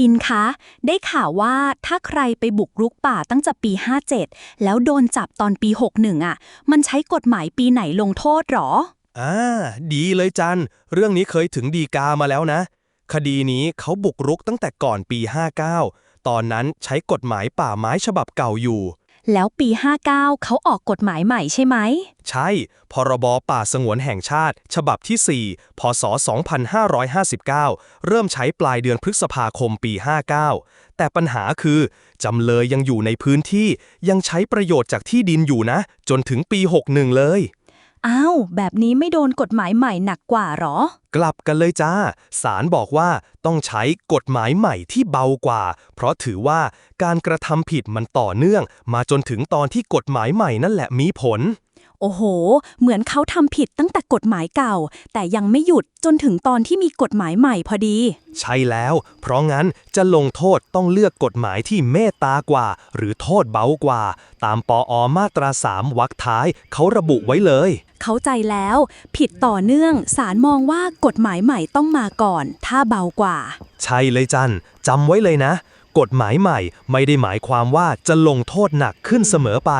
อินคะ ได้ข่าวว่าถ้าใครไปบุกรุกป่าตั้งแต่ปี 57 แล้วโดนจับตอนปี 61 อะ มันใช้กฎหมายปีไหนลงโทษหรอ อ่า ดีเลยจัน เรื่องนี้เคยถึงดีกามาแล้วนะ คดีนี้เขาบุกรุกตั้งแต่ก่อนปี 59 ตอนนั้นใช้กฎหมายป่าไม้ฉบับเก่าอยู่ แล้วปี 59 เขาออกกฎหมายใหม่ใช่ไหม ใช่ พรบป่าสงวนแห่งชาติ ฉบับที่ 4 พศ 2559 เริ่มใช้ปลายเดือนพฤษภาคมปี 59 แต่ปัญหาคือ จำเลยยังอยู่ในพื้นที่ยังใช้ประโยชน์จากที่ดินอยู่นะ จนถึงปี 61 เลย อ้าว แบบนี้ไม่โดนกฎหมายใหม่หนักกว่าหรอ กลับกันเลยจ้าศาลบอกว่าต้องใช้กฎหมายใหม่ที่เบากว่า เพราะถือว่าการกระทำผิดมันต่อเนื่อง มาจนถึงตอนที่กฎหมายใหม่นั่นแหละมีผล โอ้โห เหมือนเขาทำผิดตั้งแต่กฎหมายเก่า แต่ยังไม่หยุดจนถึงตอนที่มีกฎหมายใหม่พอดี ใช่แล้ว เพราะงั้นจะลงโทษต้องเลือกกฎหมายที่เมตตากว่า หรือโทษเบากว่า ตามปออมาตราสามวรรคท้ายเขาระบุไว้เลย เข้าใจแล้ว ผิดต่อเนื่องศาลมองว่ากฎหมายใหม่ต้องมาก่อน ถ้าเบากว่า ใช่เลยจันจำไว้เลยนะ กฎหมายใหม่ไม่ได้หมายความว่าจะลงโทษหนักขึ้นเสมอไป